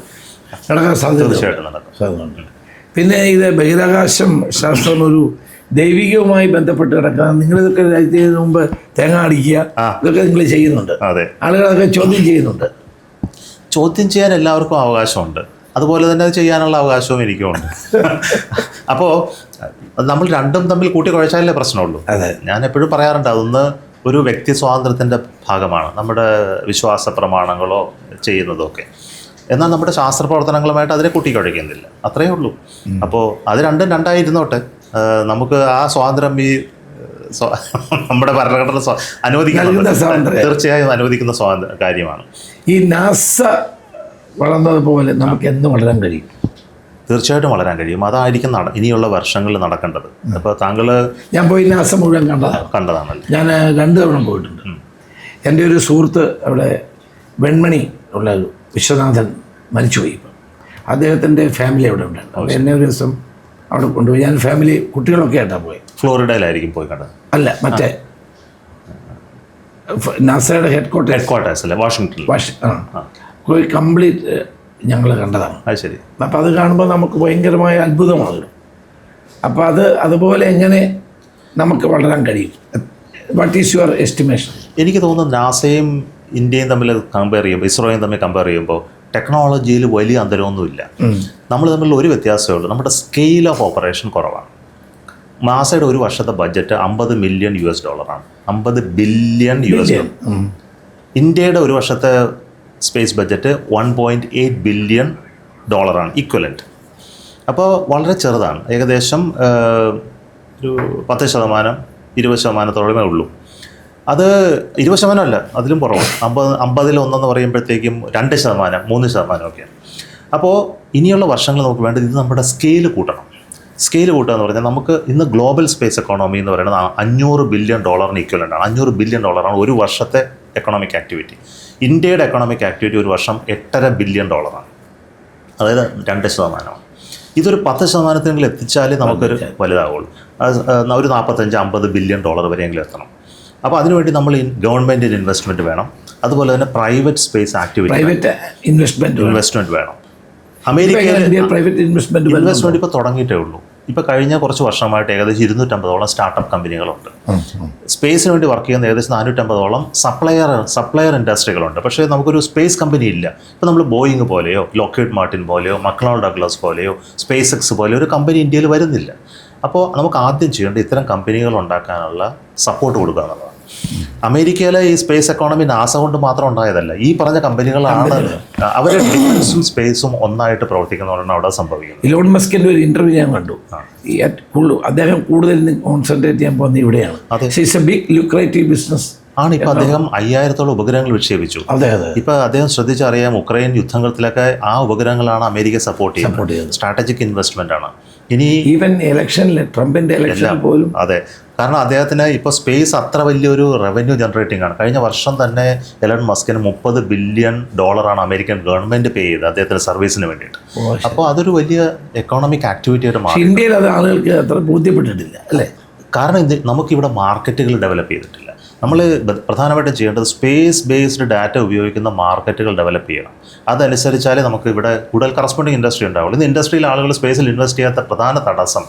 Speaker 2: നടക്കാൻ സാധ്യത
Speaker 1: തീർച്ചയായിട്ടും നടക്കും.
Speaker 2: സാധ്യതയുണ്ട്. പിന്നെ ഇത് ബഹിരാകാശം ശാസ്ത്രം ഒരു ദൈവികവുമായി ബന്ധപ്പെട്ട് കിടക്കാൻ നിങ്ങളിതൊക്കെ ചെയ്യുന്നതിന് മുമ്പ് തേങ്ങ അടിക്കുക. ഇതൊക്കെ നിങ്ങൾ ചെയ്യുന്നുണ്ട്. ആളുകളൊക്കെ ചോദ്യം ചെയ്യുന്നുണ്ട്.
Speaker 1: ചോദ്യം ചെയ്യാൻ എല്ലാവർക്കും അവകാശമുണ്ട്. അതുപോലെ തന്നെ അത് ചെയ്യാനുള്ള അവകാശവും എനിക്കുമുണ്ട്. അപ്പോൾ നമ്മൾ രണ്ടും തമ്മിൽ കൂട്ടി കുഴച്ചാലേ പ്രശ്നമുള്ളൂ?
Speaker 2: അതെ.
Speaker 1: ഞാൻ എപ്പോഴും പറയാറുണ്ട് അതൊന്ന് ഒരു വ്യക്തി സ്വാതന്ത്ര്യത്തിന്റെ ഭാഗമാണ്. നമ്മുടെ വിശ്വാസ പ്രമാണങ്ങളോ ചെയ്യുന്നതോ ഒക്കെ എന്നാൽ നമ്മുടെ ശാസ്ത്ര പ്രവർത്തനങ്ങളുമായിട്ട് അതിനെ കൂട്ടിക്കുഴയ്ക്കുന്നില്ല അത്രയേ ഉള്ളൂ. അപ്പോൾ അത് രണ്ടും രണ്ടായിരുന്നോട്ടെ. നമുക്ക് ആ സ്വാതന്ത്ര്യം ഈ നമ്മുടെ ഭരണഘടന
Speaker 2: അനുവദിക്കുന്ന.
Speaker 1: തീർച്ചയായും അനുവദിക്കുന്ന സ്വാതന്ത്ര്യ കാര്യമാണ്.
Speaker 2: ഈ നാസ വളർന്നതുപോലെ നമുക്ക് എന്ന് വളരാൻ കഴിയും?
Speaker 1: തീർച്ചയായിട്ടും വളരാൻ കഴിയും. അതായിരിക്കും നട ഇനിയുള്ള വർഷങ്ങളിൽ നടക്കേണ്ടത്. അപ്പോൾ താങ്കൾ
Speaker 2: ഞാൻ പോയി നാസ മുഴുവൻ കണ്ടതാണ്.
Speaker 1: കണ്ടതാണല്ലോ?
Speaker 2: ഞാൻ രണ്ട് തവണ പോയിട്ടുണ്ട്. എന്റെ ഒരു സുഹൃത്ത് അവിടെ വെൺമണി ഉള്ള വിശ്വനാഥൻ മരിച്ചുപോയി ഇപ്പം. അദ്ദേഹത്തിന്റെ ഫാമിലി അവിടെ ഉണ്ടായിരുന്നു അപ്പോൾ എന്നെ ഒരു ദിവസം അവിടെ കൊണ്ടുപോയി. ഞാൻ ഫാമിലി കുട്ടികളൊക്കെ ആയിട്ടാണ് പോയത്
Speaker 1: ഫ്ലോറിഡയിലായിരിക്കും പോയി കണ്ടത്.
Speaker 2: അല്ല മറ്റേ നാസയുടെ ഹെഡ് ക്വാർട്ടേഴ്സ്
Speaker 1: ഹെഡ് ക്വാർട്ടേഴ്സ് അല്ലേ? വാഷിങ്ടണിൽ
Speaker 2: വാഷ് ആ. പോയി കംപ്ലീറ്റ് ഞങ്ങൾ കണ്ടതാണ്.
Speaker 1: അത് ശരി.
Speaker 2: അപ്പോൾ അത് കാണുമ്പോൾ നമുക്ക് ഭയങ്കരമായ അത്ഭുതമാകും. അപ്പോൾ അത് അതുപോലെ എങ്ങനെ നമുക്ക് വളരാൻ കഴിയും? വാട്ട് ഈസ് യുവർ എസ്റ്റിമേഷൻ
Speaker 1: എനിക്ക് തോന്നുന്നു നാസയും ഇന്ത്യയും തമ്മിൽ കമ്പയർ ചെയ്യുമ്പോൾ ഇസ്രോയും തമ്മിൽ കമ്പയർ ചെയ്യുമ്പോൾ ടെക്നോളജിയിൽ വലിയ അന്തരമൊന്നുമില്ല. നമ്മൾ തമ്മിൽ ഒരു വ്യത്യാസമേ ഉള്ളൂ. നമ്മുടെ സ്കെയിൽ ഓഫ് ഓപ്പറേഷൻ കുറവാണ്. മാസയുടെ ഒരു വർഷത്തെ ബഡ്ജറ്റ് അമ്പത് മില്യൺ യു എസ് ഡോളറാണ് അമ്പത് ബില്യൺ യു എസ് ഡോളർ ഇന്ത്യയുടെ ഒരു വർഷത്തെ space budget one point eight billion ഡോളറാണ് ഇക്വലന്റ് അപ്പോൾ വളരെ ചെറുതാണ്. ഏകദേശം ഒരു പത്ത് ശതമാനം ഇരുപത് ശതമാനത്തോളമേ ഉള്ളൂ. അത് ഇരുപത് ശതമാനമല്ല അതിലും കുറവാണ് അമ്പത് അമ്പതിൽ ഒന്നെന്ന് പറയുമ്പോഴത്തേക്കും രണ്ട് ശതമാനം മൂന്ന് ശതമാനമൊക്കെയാണ്. അപ്പോൾ ഇനിയുള്ള വർഷങ്ങൾ നമുക്ക് വേണ്ടത് ഇത് നമ്മുടെ സ്കെയിൽ കൂട്ടണം. സ്കെയിൽ കൂട്ടുക എന്ന് പറഞ്ഞാൽ നമുക്ക് ഇന്ന് ഗ്ലോബൽ സ്പേസ് എക്കോണമി എന്ന് പറയുന്നത് അഞ്ഞൂറ് ബില്യൺ ഡോളറിന് ഈക്വലന്റ് ആണ്. അഞ്ഞൂറ് ബില്യൺ ഡോളറാണ് ഒരു വർഷത്തെ എക്കണോമിക് ആക്ടിവിറ്റി ഇന്ത്യയുടെ എക്കണോമിക് ആക്ടിവിറ്റി ഒരു വർഷം എട്ടര ബില്യൺ ഡോളറാണ്. അതായത് രണ്ട് ശതമാനമാണ്. ഇതൊരു പത്ത് ശതമാനത്തിനെങ്കിലും എത്തിച്ചാലേ നമുക്കൊരു വലുതാവുള്ളൂ. ഒരു നാൽപ്പത്തഞ്ച് അമ്പത് ബില്യൺ ഡോളർ വരെയെങ്കിലും എത്തണം. അപ്പോൾ അതിനുവേണ്ടി നമ്മൾ ഗവൺമെന്റിന്റെ ഇൻവെസ്റ്റ്മെന്റ് വേണം. അതുപോലെ തന്നെ private space activity
Speaker 2: private investment
Speaker 1: investment വേണം. അമേരിക്കയിൽ
Speaker 2: പ്രൈവറ്റ് ഇൻവെസ്റ്റ്മെന്റ്
Speaker 1: ഇൻവെസ്റ്റ്മെന്റ് ഇപ്പോൾ തുടങ്ങിയിട്ടേ ഉള്ളൂ. ഇപ്പോൾ കഴിഞ്ഞ കുറച്ച് വർഷമായിട്ട് ഏകദേശം ഇരുന്നൂറ്റമ്പതോളം സ്റ്റാർട്ടപ്പ് കമ്പനികളുണ്ട് സ്പേസിന് വേണ്ടി വർക്ക് ചെയ്യുന്ന ഏകദേശം നാനൂറ്റമ്പതോളം സപ്ലയർ സപ്ലയർ ഇൻഡസ്ട്രികളുണ്ട് പക്ഷേ നമുക്കൊരു സ്പേസ് കമ്പനി ഇല്ല. ഇപ്പോൾ നമ്മൾ ബോയിങ് പോലെയോ ലോക്കേഡ് മാർട്ടിൻ പോലെയോ മക്ലോൾ ഡഗ്ലസ് പോലെയോ സ്പേസ് എക്സ് പോലെയോ ഒരു കമ്പനി ഇന്ത്യയിൽ വരുന്നില്ല. അപ്പോൾ നമുക്ക് ആദ്യം ചെയ്യേണ്ടത് ഇത്തരം കമ്പനികൾ ഉണ്ടാക്കാനുള്ള സപ്പോർട്ട് കൊടുക്കുക എന്നുള്ളതാണ്. അമേരിക്കയിലെ ഈ സ്പേസ് എക്കോണമി നാസ കൊണ്ട് മാത്രം ഉണ്ടായതല്ല. ഈ പറഞ്ഞ കമ്പനികളാണ് അവരെ ഡിഫൻസും സ്പേസും ഒന്നായിട്ട് പ്രവർത്തിക്കുന്നവരാണ് അവിടെ സംഭവിക്കുന്നത്.
Speaker 2: ഇലോൺ മസ്കിന്റെ ഒരു ഇന്റർവ്യൂ ഞാൻ കണ്ടു. അദ്ദേഹം കൂടുതൽ കോൺസെൻട്രേറ്റ് ചെയ്യാൻ പോകുന്നത് ഇവിടെയാണ്. It's a big lucrative business
Speaker 1: ആണ് ഇപ്പൊ അദ്ദേഹം അയ്യായിരത്തോളം ഉപഗ്രഹങ്ങൾ വിക്ഷേപിച്ചു.
Speaker 2: അതെ അതെ.
Speaker 1: ഇപ്പൊ അദ്ദേഹം ശ്രദ്ധിച്ചറിയാം ഉക്രൈൻ യുദ്ധങ്ങളിലൊക്കെ ആ ഉപഗ്രഹങ്ങളാണ് അമേരിക്ക സപ്പോർട്ട് ചെയ്യുന്നത്.
Speaker 2: ചെയ്യുന്നത്.
Speaker 1: സ്ട്രാറ്റജിക് ഇൻവെസ്റ്റ്മെന്റ് ആണ്. ഇനി
Speaker 2: ഈവൻ ഇലക്ഷനിൽ ട്രംപിന്റെ ഇലക്ഷൻ പോലും
Speaker 1: അതെ. കാരണം അദ്ദേഹത്തിന് ഇപ്പോൾ സ്പേസ് അത്ര വലിയൊരു റവന്യൂ ജനറേറ്റിംഗ് ആണ്. കഴിഞ്ഞ വർഷം തന്നെ എലൺ മസ്കിന് മുപ്പത് ബില്യൺ ഡോളറാണ് അമേരിക്കൻ ഗവൺമെന്റ് പേ ചെയ്തത് അദ്ദേഹത്തിന്റെ സർവീസിന് വേണ്ടിയിട്ട്. അപ്പോൾ അതൊരു വലിയ എക്കോണമിക് ആക്ടിവിറ്റി ആയിട്ട് മാറി.
Speaker 2: ഇന്ത്യയിൽ അത് ആളുകൾക്ക് അത്ര ബോധ്യപ്പെട്ടിട്ടില്ല അല്ലേ?
Speaker 1: കാരണം ഇത് നമുക്കിവിടെ മാർക്കറ്റുകൾ ഡെവലപ്പ് ചെയ്തിട്ടില്ല. നമ്മൾ പ്രധാനമായിട്ടും ചെയ്യേണ്ടത് സ്പേസ് ബേസ്ഡ് ഡാറ്റ ഉപയോഗിക്കുന്ന മാർക്കറ്റുകൾ ഡെവലപ്പ് ചെയ്യണം. അതനുസരിച്ചാലേ നമുക്ക് ഇവിടെ കൂടുതൽ കറസ്പോണ്ടിങ് ഇൻഡസ്ട്രി ഉണ്ടാവുള്ളൂ. ഇന്ന് ഇൻഡസ്ട്രിയിൽ ആളുകൾ സ്പേസിൽ ഇൻവെസ്റ്റ് ചെയ്യാത്ത പ്രധാന തടസ്സം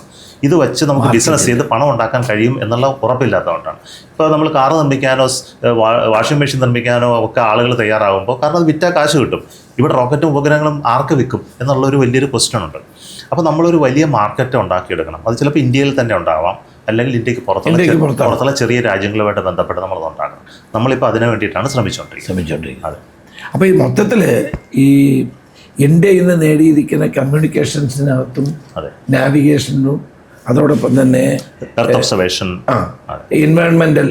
Speaker 1: ഇത് വെച്ച് നമുക്ക് ബിസിനസ് ചെയ്ത് പണം ഉണ്ടാക്കാൻ കഴിയും എന്നുള്ള ഉറപ്പില്ലാത്തതുകൊണ്ടാണ്. ഇപ്പോൾ നമ്മൾ കാറ് നിർമ്മിക്കാനോ വാഷിംഗ് മെഷീൻ നിർമ്മിക്കാനോ ഒക്കെ ആളുകൾ തയ്യാറാകുമ്പോൾ കാരണം അത് വിറ്റാൽ കാശ് കിട്ടും. ഇവിടെ റോക്കറ്റും ഉപഗ്രഹങ്ങളും ആർക്ക് വിൽക്കും എന്നുള്ളൊരു വലിയൊരു ക്വസ്റ്റ്യൻ ഉണ്ട്. അപ്പോൾ നമ്മളൊരു വലിയ മാർക്കറ്റ് ഉണ്ടാക്കിയെടുക്കണം. അത് ചിലപ്പോൾ ഇന്ത്യയിൽ തന്നെ ഉണ്ടാവാം. അല്ലെങ്കിൽ ഇന്ത്യയ്ക്ക് പുറത്തുള്ള. പുറത്തുള്ള ചെറിയ രാജ്യങ്ങളുമായിട്ട് ബന്ധപ്പെട്ട് നമ്മൾ ഉണ്ടാക്കണം നമ്മളിപ്പോൾ അതിനു വേണ്ടിയിട്ടാണ് ശ്രമിച്ചുകൊണ്ടിരിക്കുന്നത്
Speaker 2: ശ്രമിച്ചുകൊണ്ടിരിക്കുന്നത്
Speaker 1: അതെ.
Speaker 2: അപ്പോൾ ഈ മൊത്തത്തിൽ ഈ ഇന്ത്യ ഇന്ന് നേടിയിരിക്കുന്ന കമ്മ്യൂണിക്കേഷൻസിനകത്തും
Speaker 1: അതെ.
Speaker 2: നാവിഗേഷനും അതോടൊപ്പം തന്നെ
Speaker 1: ഒബ്സർവേഷൻ
Speaker 2: എൻവയോൺമെന്റൽ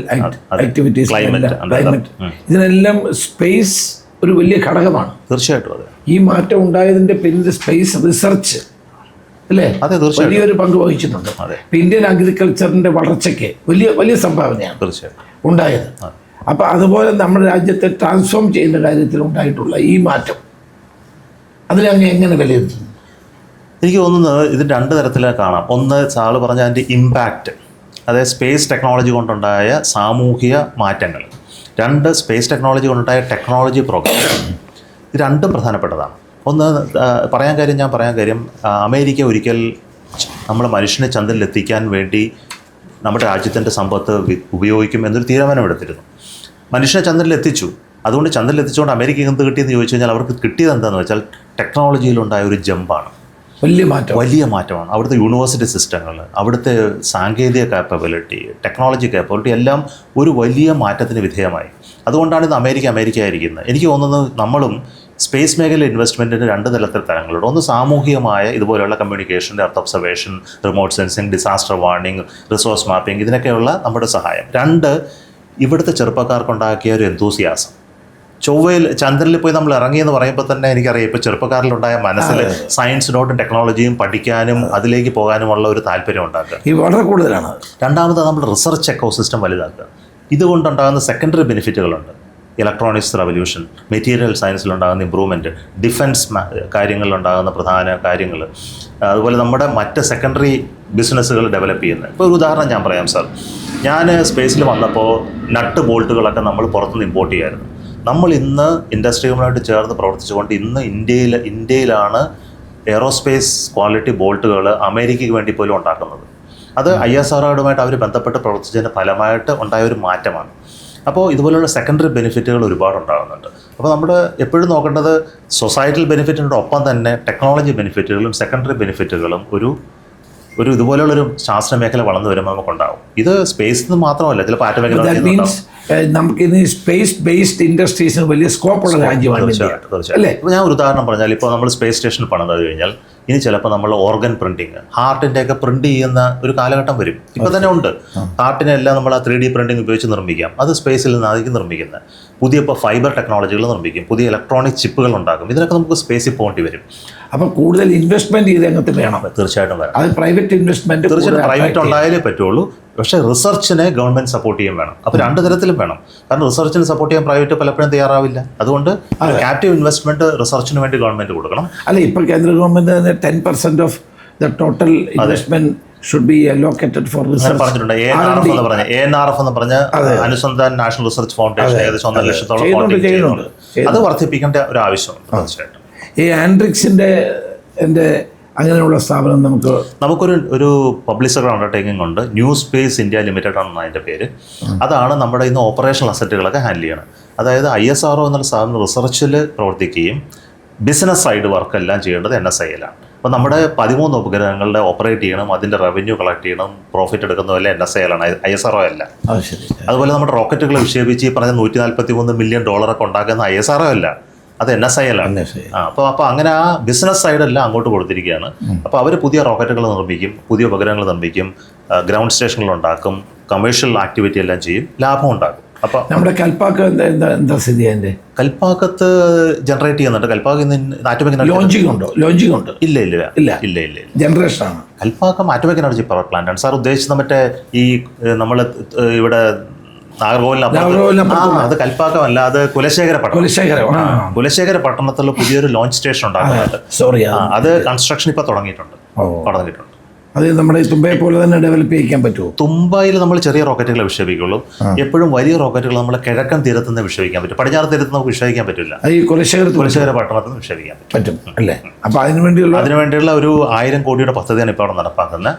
Speaker 2: ആക്ടിവിറ്റീസ് ക്ലൈമറ്റ് ഇതിനെല്ലാം സ്പേസ് ഒരു വലിയ ഘടകമാണ്.
Speaker 1: തീർച്ചയായിട്ടും അതെ.
Speaker 2: ഈ മാറ്റം ഉണ്ടായതിന്റെ പിന്നിൽ സ്പേസ് റിസർച്ച് അല്ലേ?
Speaker 1: അതെ തീർച്ചയായും
Speaker 2: വലിയൊരു പങ്ക് വഹിച്ചിട്ടുണ്ട്. ഇന്ത്യൻ അഗ്രികൾച്ചറിന്റെ വളർച്ചയ്ക്ക് വലിയ വലിയ സംഭാവനയാണ്
Speaker 1: തീർച്ചയായും
Speaker 2: ഉണ്ടായത്. അപ്പൊ അതുപോലെ നമ്മുടെ രാജ്യത്തെ ട്രാൻസ്ഫോം ചെയ്യുന്ന കാര്യത്തിൽ ഉണ്ടായിട്ടുള്ള ഈ മാറ്റം അതിനെ അങ്ങ് എങ്ങനെ വിലയിരുത്തുന്നു?
Speaker 1: എനിക്ക് തോന്നുന്നത് ഇത് രണ്ട് തരത്തിലാണ് കാണാം. ഒന്ന് സാൾ പറഞ്ഞ അതിന്റെ ഇമ്പാക്റ്റ് അതായത് സ്പേസ് ടെക്നോളജി കൊണ്ടുണ്ടായ സാമൂഹിക മാറ്റങ്ങൾ. രണ്ട് സ്പേസ് ടെക്നോളജി കൊണ്ടുണ്ടായ ടെക്നോളജി പ്രോഗ്രാം ഇത് രണ്ടും പ്രധാനപ്പെട്ടതാണ്. ഒന്ന് പറയാൻ കാര്യം ഞാൻ പറയാൻ കാര്യം അമേരിക്ക ഒരിക്കൽ നമ്മൾ മനുഷ്യനെ ചന്ദ്രനിലെത്തിക്കാൻ വേണ്ടി നമ്മുടെ രാജ്യത്തിന്റെ സമ്പത്ത് ഉപയോഗിക്കും എന്നൊരു തീരുമാനമെടുത്തിരുന്നു. മനുഷ്യനെ ചന്ദ്രനിലെത്തിച്ചു അതുകൊണ്ട് ചന്ദ്രനിലെത്തിച്ചുകൊണ്ട് അമേരിക്ക എന്ത് കിട്ടിയെന്ന് ചോദിച്ചു കഴിഞ്ഞാൽ അവർക്ക് കിട്ടിയത് എന്താണെന്ന് വെച്ചാൽ ടെക്നോളജിയിലുണ്ടായ ഒരു ജമ്പാണ്.
Speaker 2: വലിയ മാറ്റം.
Speaker 1: വലിയ മാറ്റമാണ്. അവിടുത്തെ യൂണിവേഴ്സിറ്റി സിസ്റ്റങ്ങൾ അവിടുത്തെ സാങ്കേതിക കാപ്പബിലിറ്റി ടെക്നോളജി കാപ്പബിലിറ്റി എല്ലാം ഒരു വലിയ മാറ്റത്തിന് വിധേയമായി. അതുകൊണ്ടാണ് ഇത് അമേരിക്ക അമേരിക്ക ആയിരിക്കുന്നത് എനിക്ക് തോന്നുന്നത് നമ്മളും സ്പേസ് മേഖല ഇൻവെസ്റ്റ്മെന്റിന് രണ്ട് തലത്തിൽ തരങ്ങളുണ്ട്. ഒന്ന് സാമൂഹികമായ ഇതുപോലെയുള്ള communication earth observation remote sensing disaster warning resource mapping ഇതിനൊക്കെയുള്ള നമ്മുടെ സഹായം. രണ്ട് ഇവിടുത്തെ ചെറുപ്പക്കാർക്കുണ്ടാക്കിയ ഒരു എന്തൂസിയാസം ചൊവ്വയിൽ ചന്ദ്രനിൽ പോയി നമ്മൾ ഇറങ്ങി എന്ന് പറയുമ്പോൾ തന്നെ എനിക്കറിയാം ഇപ്പോൾ ചെറുപ്പക്കാരിലുണ്ടായ മനസ്സിൽ സയൻസിനോട്ടും ടെക്നോളജിയും പഠിക്കാനും അതിലേക്ക് പോകാനുമുള്ള ഒരു താല്പര്യം ഉണ്ടാക്കുക.
Speaker 2: ഈ വളരെ കൂടുതലാണ്.
Speaker 1: രണ്ടാമത് നമ്മുടെ റിസർച്ച് എക്കോസിസ്റ്റം വലുതാക്കുക. ഇതുകൊണ്ടുണ്ടാകുന്ന സെക്കൻഡറി ബെനിഫിറ്റുകളുണ്ട് ഇലക്ട്രോണിക്സ് റവല്യൂഷൻ മെറ്റീരിയൽ സയൻസിലുണ്ടാകുന്ന ഇമ്പ്രൂവ്മെന്റ് ഡിഫൻസ് കാര്യങ്ങളിലുണ്ടാകുന്ന പ്രധാന കാര്യങ്ങൾ അതുപോലെ നമ്മുടെ മറ്റ് സെക്കൻഡറി ബിസിനസ്സുകൾ ഡെവലപ്പ് ചെയ്യുന്നത്. ഇപ്പോൾ ഒരു ഉദാഹരണം ഞാൻ പറയാം സാർ ഞാൻ സ്പേസിൽ വന്നപ്പോൾ നട്ട് ബോൾട്ടുകളൊക്കെ നമ്മൾ പുറത്തുനിന്ന് ഇമ്പോർട്ട് ചെയ്യായിരുന്നു. നമ്മൾ ഇന്ന് ഇൻഡസ്ട്രികളുമായിട്ട് ചേർന്ന് പ്രവർത്തിച്ചുകൊണ്ട് ഇന്ന് ഇന്ത്യയിൽ ഇന്ത്യയിലാണ് എയറോസ്പേസ് ക്വാളിറ്റി ബോൾട്ടുകൾ അമേരിക്കയ്ക്ക് വേണ്ടി പോലും ഉണ്ടാക്കുന്നത്. അത് ഐ എസ് ആറുമായിട്ട് അവർ ബന്ധപ്പെട്ട് പ്രവർത്തിച്ചതിന്റെ ഫലമായിട്ട് ഉണ്ടായ ഒരു മാറ്റമാണ്. അപ്പോൾ ഇതുപോലെയുള്ള സെക്കൻഡറി ബെനിഫിറ്റുകൾ ഒരുപാട് ഉണ്ടാകുന്നുണ്ട് അപ്പോൾ നമ്മൾ എപ്പോഴും നോക്കേണ്ടത് സൊസൈറ്റൽ ബെനിഫിറ്റിന്റെ ഒപ്പം തന്നെ ടെക്നോളജി ബെനിഫിറ്റുകളും സെക്കൻഡറി ബെനിഫിറ്റുകളും ഒരു ഒരു ഇതുപോലെയുള്ളൊരു ശാസ്ത്ര മേഖല വളർന്നു വരുമ്പോൾ നമുക്കുണ്ടാവും. ഇത് സ്പേസിൽ നിന്ന് മാത്രമല്ല ചിലപ്പോൾ ആറ്റ മേഖല
Speaker 2: നമുക്ക് ഇനി സ്പേസ് ബേസ്ഡ് ഇൻഡസ്ട്രീസിന് വലിയ സ്കോപ്പുള്ള രാജ്യമാണ്
Speaker 1: തീർച്ചയായിട്ടും തീർച്ചയായിട്ടും. ഞാൻ ഒരു ഉദാഹരണം പറഞ്ഞാൽ ഇപ്പോൾ നമ്മൾ സ്പേസ് സ്റ്റേഷൻ പണിത് കഴിഞ്ഞാൽ ഇനി ചിലപ്പോൾ നമ്മൾ ഓർഗൻ പ്രിന്റിങ് ഹാർട്ടിന്റെ ഒക്കെ പ്രിന്റ് ചെയ്യുന്ന ഒരു കാലഘട്ടം വരും. ഇപ്പോൾ തന്നെ ഉണ്ട്. ഹാർട്ടിനെ എല്ലാം നമ്മൾ ആ ത്രീ ഡി പ്രിന്റിംഗ് ഉപയോഗിച്ച് നിർമ്മിക്കാം. അത് സ്പേസിൽ നിന്നായിരിക്കും നിർമ്മിക്കുന്നത്. പുതിയ ഇപ്പോൾ ഫൈബർ ടെക്നോളജികൾ നിർമ്മിക്കും. പുതിയ ഇലക്ട്രോണിക് ചിപ്പുകൾ ഉണ്ടാക്കും. ഇതിനൊക്കെ നമുക്ക് സ്പേസിൽ പോകേണ്ടി വരും.
Speaker 2: അപ്പോൾ കൂടുതൽ ഇൻവെസ്റ്റ്മെന്റ് ഈ രംഗത്ത് വേണം.
Speaker 1: തീർച്ചയായിട്ടും
Speaker 2: അത് പ്രൈവറ്റ് ഇൻവെസ്റ്റ്മെന്റ്
Speaker 1: തീർച്ചയായിട്ടും പ്രൈവറ്റ് ഉണ്ടായാലേ പറ്റുള്ളൂ. പക്ഷേ റിസർച്ചിനെ ഗവൺമെന്റ് സപ്പോർട്ട് ചെയ്യാൻ വേണം. അപ്പോൾ രണ്ട് തരത്തിലും വേണം. കാരണം റിസർച്ചിന് സപ്പോർട്ട് ചെയ്യാൻ പ്രൈവറ്റ് പലപ്പോഴും തയ്യാറാവില്ല. അതുകൊണ്ട് ക്യാപ്റ്റീവ് ഇൻവെസ്റ്റ്മെന്റ് റിസർച്ചിന് വേണ്ടി ഗവൺമെന്റ് കൊടുക്കണം.
Speaker 2: അല്ല ഇപ്പോൾ കേന്ദ്ര government ten percent of the total investment should be allocated for research
Speaker 1: പറഞ്ഞിട്ടുണ്ട്. എ എൻ ആർ എഫ് എന്ന് പറഞ്ഞ. എ എൻ ആർ എഫ് എന്ന് പറഞ്ഞ അനുസന്ധാൻ നാഷണൽ റിസർച്ച് ഫൗണ്ടേഷൻ ഏകദേശം ഒന്നര ലക്ഷത്തോളം അത് വർദ്ധിപ്പിക്കേണ്ട ഒരു ആവശ്യമുണ്ട് തീർച്ചയായിട്ടും.
Speaker 2: ഈ ആൻഡ്രിക്സിന്റെ എന്റെ അങ്ങനെയുള്ള സ്ഥാപനം നമുക്ക്
Speaker 1: നമുക്കൊരു ഒരു പബ്ലിസർ അണ്ടർടേക്കിംഗ് ഉണ്ട്. ന്യൂ സ്പേസ് ഇന്ത്യ ലിമിറ്റഡ് ആണ് അതിന്റെ പേര്. അതാണ് നമ്മുടെ ഇന്ന് ഓപ്പറേഷണൽ അസറ്റുകളൊക്കെ ഹാൻഡിൽ ചെയ്യണം അതായത് ഐ എസ് ആർ എന്നുള്ള സ്ഥാപനം റിസർച്ചിൽ പ്രവർത്തിക്കുകയും ബിസിനസ് സൈഡ് വർക്കെല്ലാം ചെയ്യേണ്ടത് എൻ എസ് ഐയിലാണ് അപ്പോൾ നമ്മുടെ പതിമൂന്ന് ഉപഗ്രഹങ്ങളുടെ ഓപ്പറേറ്റ് ചെയ്യണം അതിന്റെ റവന്യൂ കളക്ട് ചെയ്യണം പ്രോഫിറ്റ് എടുക്കുന്നതല്ല എൻ എസ് ഐ ആണ് ഐ എസ് ആർ അല്ല.
Speaker 2: അത്
Speaker 1: അതുപോലെ നമ്മുടെ റോക്കറ്റുകളെ വിക്ഷേപിച്ച് ഈ പറഞ്ഞ നൂറ്റി നാൽപ്പത്തി മൂന്ന് മില്യൺ ഡോളറൊക്കെ ഉണ്ടാക്കുന്ന ഐ എസ് ആർ അല്ല. അത് എൻ എസ് ഐ. ആ അപ്പോൾ അപ്പോൾ അങ്ങനെ ആ ബിസിനസ് സൈഡെല്ലാം അങ്ങോട്ട് കൊടുത്തിരിക്കുകയാണ്. അപ്പോൾ അവർ പുതിയ റോക്കറ്റുകൾ നിർമ്മിക്കും പുതിയ ഉപഗ്രഹങ്ങൾ നിർമ്മിക്കും ഗ്രൗണ്ട് സ്റ്റേഷനുകൾ ഉണ്ടാക്കും കമേഴ്ഷ്യൽ ആക്ടിവിറ്റി എല്ലാം ചെയ്യും ലാഭം ഉണ്ടാക്കും. അപ്പോൾ
Speaker 2: നമ്മുടെ കൽപ്പാക്ക എന്താ എന്താ സ്ഥിതി അതിന്റെ?
Speaker 1: കൽപ്പാക്കത്ത് ജനറേറ്റ് ചെയ്യുന്നുണ്ട്. കൽപ്പാക്ക ആറ്റോമിക്
Speaker 2: ലോഞ്ചിങ് ഉണ്ടോ? ലോഞ്ചിങ് ഉണ്ട്.
Speaker 1: ഇല്ല ഇല്ല.
Speaker 2: ഇല്ല.
Speaker 1: ഇല്ല. ഇല്ല
Speaker 2: ജനറേഷൻ ആണ്.
Speaker 1: Kalpakkam atomic energy power plant ആണ്. സാർ ഉദ്ദേശിച്ചത് മറ്റേ ഈ നമ്മൾ ഇവിടെ ആ, അത് കൽപ്പാക്കമല്ല അത് കുലശേഖര പട്ടണം.
Speaker 2: കുലശേഖരം
Speaker 1: കുലശേഖര പട്ടണത്തിൽ പുതിയൊരു ലോഞ്ച് സ്റ്റേഷൻ ഉണ്ടാക്കുന്നുണ്ട്
Speaker 2: സോറി
Speaker 1: അത് കൺസ്ട്രക്ഷൻ ഇപ്പൊ തുടങ്ങിയിട്ടുണ്ട്. തുടങ്ങിയിട്ടുണ്ട്
Speaker 2: അത് നമ്മുടെ തുമ്പയെ പോലെ തന്നെ ഡെവലപ്പ് ചെയ്യിക്കാൻ പറ്റുമോ?
Speaker 1: തുമ്പയിൽ നമ്മൾ ചെറിയ റോക്കറ്റുകളെ വിക്ഷേപിക്കുള്ളൂ. എപ്പോഴും വലിയ റോക്കറ്റുകൾ നമ്മൾ കിഴക്കൻ തീരത്ത് നിന്ന് വിക്ഷേപിക്കാൻ പറ്റും. പടിഞ്ഞാറ് തീരത്ത് നമുക്ക് വിക്ഷേപിക്കാൻ പറ്റില്ല.
Speaker 2: ഈ കുലശേഖര
Speaker 1: കുലശേഖര പട്ടണത്തിൽ നിന്ന് വിക്ഷേപിക്കാൻ പറ്റും.
Speaker 2: അല്ലേ? അപ്പൊ അതിനു വേണ്ടിയുള്ള
Speaker 1: അതിനുവേണ്ടിയുള്ള ഒരു ആയിരം കോടിയുടെ പദ്ധതിയാണ് ഇപ്പോൾ അവിടെ നടപ്പാക്കുന്നത്.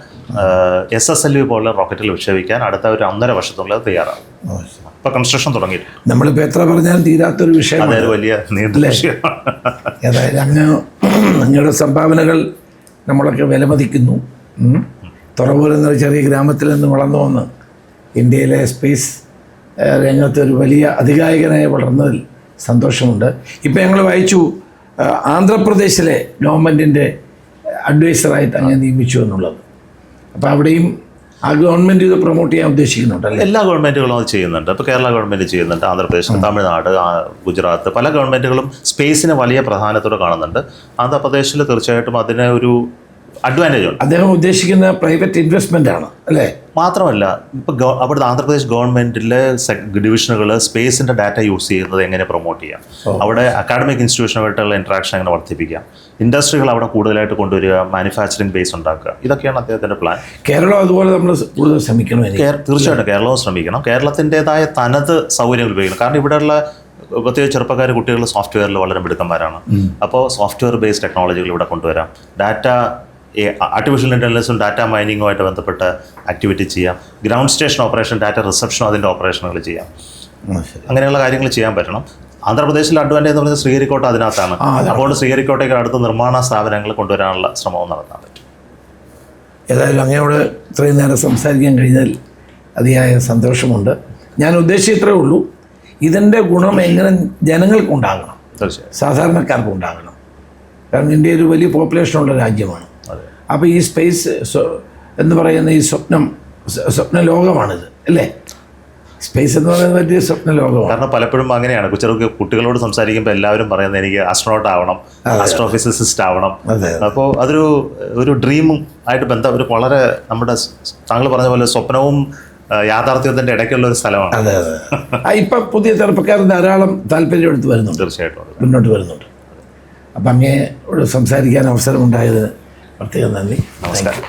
Speaker 1: എസ് എസ് എൽ വി പോലുള്ള റോക്കറ്റുകൾ വിക്ഷേപിക്കാൻ അടുത്ത ഒരു ഒന്നര വർഷത്തുള്ളത് തയ്യാറാണ് ഇപ്പൊ കൺസ്ട്രക്ഷൻ തുടങ്ങി
Speaker 2: നമ്മളിപ്പോ എത്ര പറഞ്ഞാലും തീരാത്തൊരു വിഷയം
Speaker 1: അതായത് വലിയ നീണ്ട വിഷയമാണ്.
Speaker 2: ഏതായാലും അങ്ങ് അങ്ങയുടെ സംഭാവനകൾ നമ്മളൊക്കെ വിലമതിക്കുന്നു. തുറവൂർ എന്നൊരു ചെറിയ ഗ്രാമത്തിൽ നിന്ന് വളർന്നു വന്ന് ഇന്ത്യയിലെ സ്പേസ് രംഗത്ത് ഒരു വലിയ അധികായകനായി വളർന്നതിൽ സന്തോഷമുണ്ട്. ഇപ്പം ഞങ്ങൾ വായിച്ചു ആന്ധ്രാപ്രദേശിലെ ഗവൺമെന്റിന്റെ അഡ്വൈസറായിട്ട് അങ്ങനെ നിയമിച്ചു എന്നുള്ളത്. അപ്പോൾ അവിടെയും ആ ഗവൺമെന്റ് ഇത് പ്രൊമോട്ട് ചെയ്യാൻ ഉദ്ദേശിക്കുന്നുണ്ടല്ലേ?
Speaker 1: എല്ലാ ഗവൺമെന്റുകളും അത് ചെയ്യുന്നുണ്ട്. ഇപ്പോൾ കേരള ഗവൺമെന്റ് ചെയ്യുന്നുണ്ട് ആന്ധ്രാപ്രദേശ് തമിഴ്നാട് ഗുജറാത്ത് പല ഗവൺമെന്റുകളും സ്പേസിനെ വലിയ പ്രധാനത്തോടെ കാണുന്നുണ്ട്. ആന്ധ്രാപ്രദേശിൽ തീർച്ചയായിട്ടും അതിനെ ഒരു അഡ്വാന്റേജ് ഉണ്ട്
Speaker 2: അദ്ദേഹം ഉദ്ദേശിക്കുന്ന പ്രൈവറ്റ് ഇൻവെസ്റ്റ്മെന്റ് ആണ് അല്ലേ?
Speaker 1: മാത്രമല്ല ഇപ്പോൾ അവിടുത്തെ ആന്ധ്രാപ്രദേശ് ഗവൺമെന്റിലെ ഡിവിഷനുകൾ സ്പേസിന്റെ ഡാറ്റ യൂസ് ചെയ്യുന്നത് എങ്ങനെ പ്രൊമോട്ട് ചെയ്യാം? അവിടെ അക്കാഡമിക് ഇൻസ്റ്റിറ്റ്യൂഷനുമായിട്ടുള്ള ഇൻട്രാക്ഷൻ എങ്ങനെ വർദ്ധിപ്പിക്കാം? ഇൻഡസ്ട്രികൾ അവിടെ കൂടുതലായിട്ട് കൊണ്ടുവരിക മാനുഫാക്ചറിങ് ബേസ് ഉണ്ടാക്കുക ഇതൊക്കെയാണ് അദ്ദേഹത്തിന്റെ പ്ലാൻ
Speaker 2: കേരളം അതുപോലെ നമ്മൾ കൂടുതൽ ശ്രമിക്കണം
Speaker 1: തീർച്ചയായിട്ടും കേരളവും ശ്രമിക്കണം. കേരളത്തിന്റെതായ തനത് സൗകര്യങ്ങൾ ഉപയോഗിക്കണം. കാരണം ഇവിടെയുള്ള പ്രത്യേകിച്ച് ചെറുപ്പക്കാർ കുട്ടികൾ സോഫ്റ്റ്വെയറിൽ വളരെ മിടുക്കന്മാരാണ്. അപ്പോൾ സോഫ്റ്റ്വെയർ ബേസ്ഡ് ടെക്നോളജികൾ ഇവിടെ കൊണ്ടുവരാം. ഡാറ്റ ആർട്ടിഫിഷ്യൽ ഇന്റലിജൻസും ഡാറ്റ മൈനിങ്ങുമായിട്ട് ബന്ധപ്പെട്ട ആക്ടിവിറ്റി ചെയ്യാം. ഗ്രൗണ്ട് സ്റ്റേഷൻ ഓപ്പറേഷൻ ഡാറ്റ റിസപ്ഷനും അതിന്റെ ഓപ്പറേഷനുകൾ ചെയ്യാം. അങ്ങനെയുള്ള കാര്യങ്ങൾ ചെയ്യാൻ പറ്റണം. ആന്ധ്രാപ്രദേശിൽ അഡ്വാന്റേജ് എന്ന് പറയുന്നത് ശ്രീഹരിക്കോട്ട അതിനകത്താണ്.
Speaker 2: അതുകൊണ്ട്
Speaker 1: അപ്പോൾ ശ്രീഹരിക്കോട്ടയ്ക്ക് അടുത്ത് നിർമ്മാണ സ്ഥാപനങ്ങൾ കൊണ്ടുവരാനുള്ള ശ്രമവും നടത്താൻ പറ്റും.
Speaker 2: ഏതായാലും അങ്ങയോട് ഇത്രയും നേരം സംസാരിക്കാൻ കഴിഞ്ഞാൽ അതിയായ സന്തോഷമുണ്ട്. ഞാൻ ഉദ്ദേശിച്ച ഇത്രേ ഉള്ളൂ ഇതിന്റെ ഗുണം എങ്ങനെ ജനങ്ങൾക്കുണ്ടാകണം സാധാരണക്കാർക്കുണ്ടാകണം. കാരണം ഇന്ത്യ ഒരു വലിയ പോപ്പുലേഷനുള്ള രാജ്യമാണ്. അപ്പോൾ ഈ സ്പേസ് എന്ന് പറയുന്ന ഈ സ്വപ്നം സ്വ- സ്വപ്ന ലോകമാണിത് അല്ലേ? സ്പേസ് എന്ന് പറയുന്നത് വലിയ സ്വപ്ന ലോകമാണ്
Speaker 1: കാരണം പലപ്പോഴും അങ്ങനെയാണ്. ചെറുക്ക് കുട്ടികളോട് സംസാരിക്കുമ്പോൾ എല്ലാവരും പറയുന്നത് എനിക്ക് ആസ്ട്രോണോട്ട് ആവണം ആസ്ട്രോഫിസിസിസ്റ്റ് ആവണം. അപ്പോൾ അതൊരു ഒരു ഡ്രീമും ആയിട്ട് ബന്ധം ഒരു വളരെ നമ്മുടെ താങ്കൾ പറഞ്ഞ പോലെ സ്വപ്നവും യാഥാർത്ഥ്യത്തിന്റെ ഇടയ്ക്കുള്ള ഒരു സ്ഥലമാണ്.
Speaker 2: അതെ ഇപ്പം പുതിയ ചെറുപ്പക്കാർ ധാരാളം താല്പര്യം എടുത്ത് വരുന്നുണ്ട്.
Speaker 1: തീർച്ചയായിട്ടും.
Speaker 2: മുന്നോട്ട് വരുന്നുണ്ട്. അപ്പം അങ്ങയോട് സംസാരിക്കാൻ അവസരമുണ്ടായത്
Speaker 1: పూర్తిగా
Speaker 2: ఉందండి నమస్కారం.